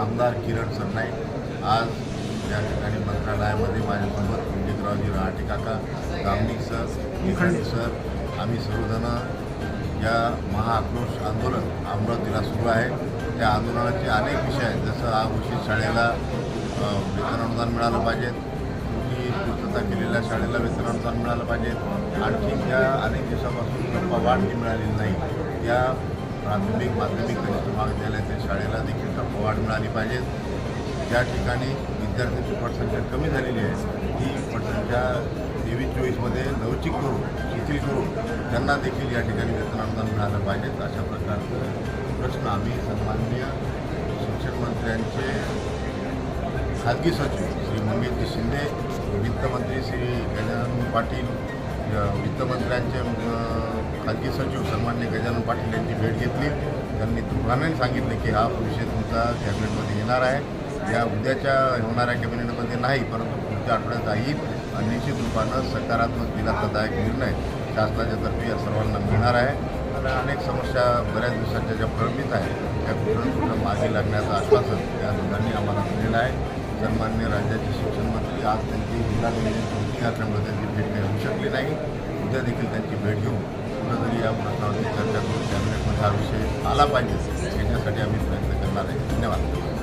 आमदार किरण सरनाईक. आज या ठिकाणी मंत्रालयामध्ये माझ्यासोबत पंडितरावजी रहाटे काका दामनिक सर निखंड सर आम्ही सर्वजण या महाआक्रोश आंदोलन अमरावतीला सुरू आहे. त्या आंदोलनाचे अनेक विषय आहेत. जसं आघोषित शाळेला वेतन अनुदान मिळालं पाहिजे. की पूर्तता केलेल्या शाळेला वेतन अनुदान मिळालं पाहिजे. आणखी ज्या अनेक दिवसापासून वाढ मिळालेली नाही. त्या प्राथमिक माध्यमिक गणित महाविद्यालयाच्या शाळेला देखील वाढ मिळाली पाहिजे. ज्या ठिकाणी विद्यार्थ्यांची पटसंख्या कमी झालेली आहे ती पटसंख्या तेवीस चोवीसमध्ये लवचिक करून शिथिल करून त्यांना देखील या ठिकाणी वेतन अनुदान मिळालं पाहिजे. अशा प्रकारचं प्रश्न आम्ही सन्माननीय शिक्षण मंत्र्यांचे खाजगी सचिव श्री मंगेशजी शिंदे वित्तमंत्री श्री गजानन पाटील वित्तमंत्र्यांचे खाजगी सचिव सन्मान्य गजानन पाटील यांची भेट घेतली. त्यांनी दुकानाने सांगितले की हा विषय तुमचा कॅबिनेटमध्ये येणार आहे. या उद्याच्या होणाऱ्या कॅबिनेटमध्ये नाही परंतु पुढच्या आठवड्यात येईल आणि निश्चित रूपानं सकारात्मक दिलासादायक निर्णय शासनाच्या तर्फे या सर्वांना मिळणार आहे. आणि अनेक समस्या बऱ्याच दिवसांच्या ज्या प्रलंबित आहेत त्या कुठं कुठं मागे लागण्याचं आश्वासन या दोघांनी आम्हाला दिलेलं आहे. सन्मान्य राज्याचे शिक्षण मंत्री आज त्यांची जिल्हा मीटिंग त्यांची भेट काही होऊ शकली नाही. उद्या देखील त्यांची भेट घेऊन हा विषय आला पाहिजे. याच्यासाठी आम्ही प्रयत्न करणार आहे. धन्यवाद.